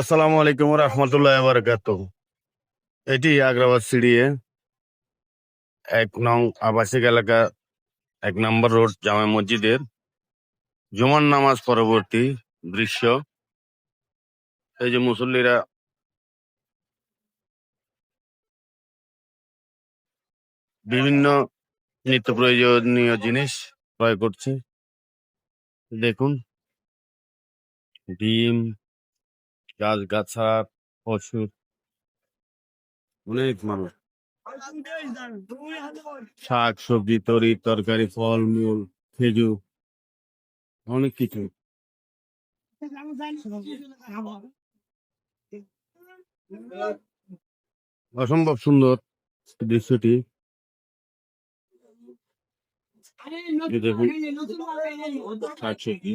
আসসালামু আলাইকুম রহমতুল্লাহ বারকাত এটি আগ্রাবাদ সিঁড়িয়ে এক নং আবাসিক এলাকা, এক নম্বর রোড জামা মসজিদের জুমার নামাজ পরবর্তী দৃশ্য। এই যে মুসল্লিরা বিভিন্ন নিত্য প্রয়োজনীয় জিনিস ক্রয় করছে। দেখুন, ডিম গাছগাছা পশু অনেক মানুষ। শাক সবজি তরি তরকারি ফল মূল খেজুর অনেক কিছু। অসম্ভব সুন্দর দৃশ্যটি। দেখুন শাক সবজি।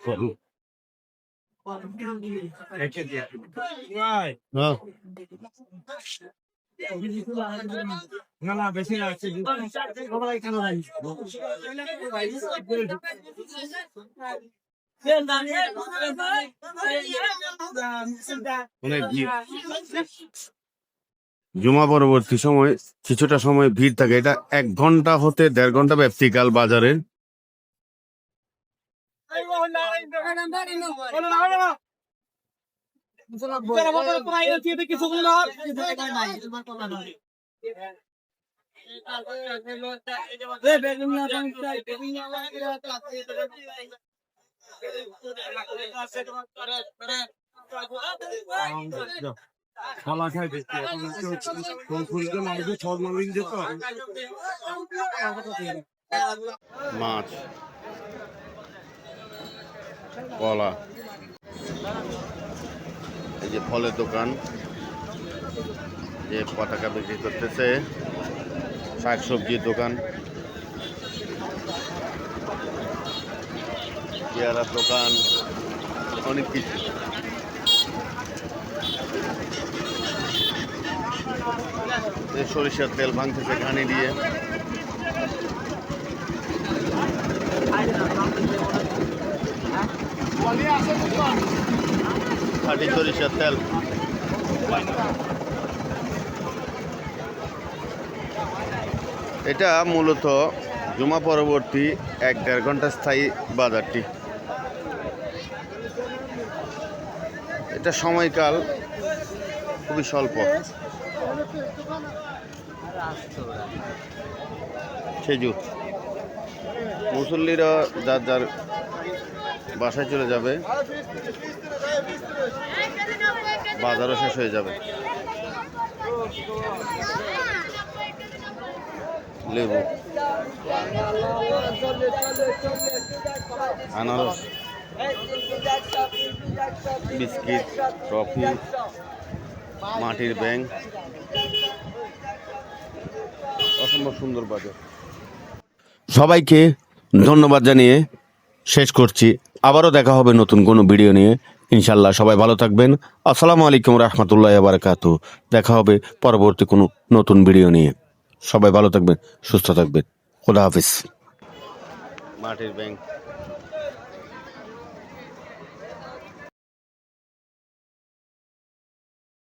ফল। হ্যাঁ না না বেশি লাগছে অনেক ভিড় জুমা পরবর্তী সময় কিছুটা সময় ভিড় থাকে। এটা এক ঘণ্টা হতে দেড় ঘণ্টা ব্যক্তিকাল বাজারে। খালা খাই মানুষের যেত মাছ কলা এই যে ফলের দোকান যে পতাকা বিক্রি করতেছে শাক সবজির দোকান পেয়ারার দোকান অনেক কিছু। এই সরিষার তেল ভাঙতেছে ঘানি দিয়ে। খাঁটি সরিষার তেল। এটা মূলত জুমা পরবর্তী এক দেড় ঘণ্টা স্থায়ী বাজারটি। এটা সময়কাল খুবই স্বল্প। খেজুর মুসল্লিরা যার যার বাসায় চলে যাবে, বাজারও শেষ হয়ে যাবে। লেবু। আনারস। বিস্কিট, টফি, মাটির ব্যাং অসম্ভব সুন্দর বাজার। সবাইকে ধন্যবাদ জানিয়ে শেষ করছি। আবারও দেখা হবে নতুন কোনো ভিডিও নিয়ে। ইনশাল্লাহ সবাই ভালো থাকবেন। আসসালামু আলাইকুম রহমতুল্লাহ বারকাত দেখা হবে পরবর্তী কোনো নতুন ভিডিও নিয়ে। সবাই ভালো থাকবেন সুস্থ থাকবেন। খোদা হাফিজ। মাটির ব্যাংক।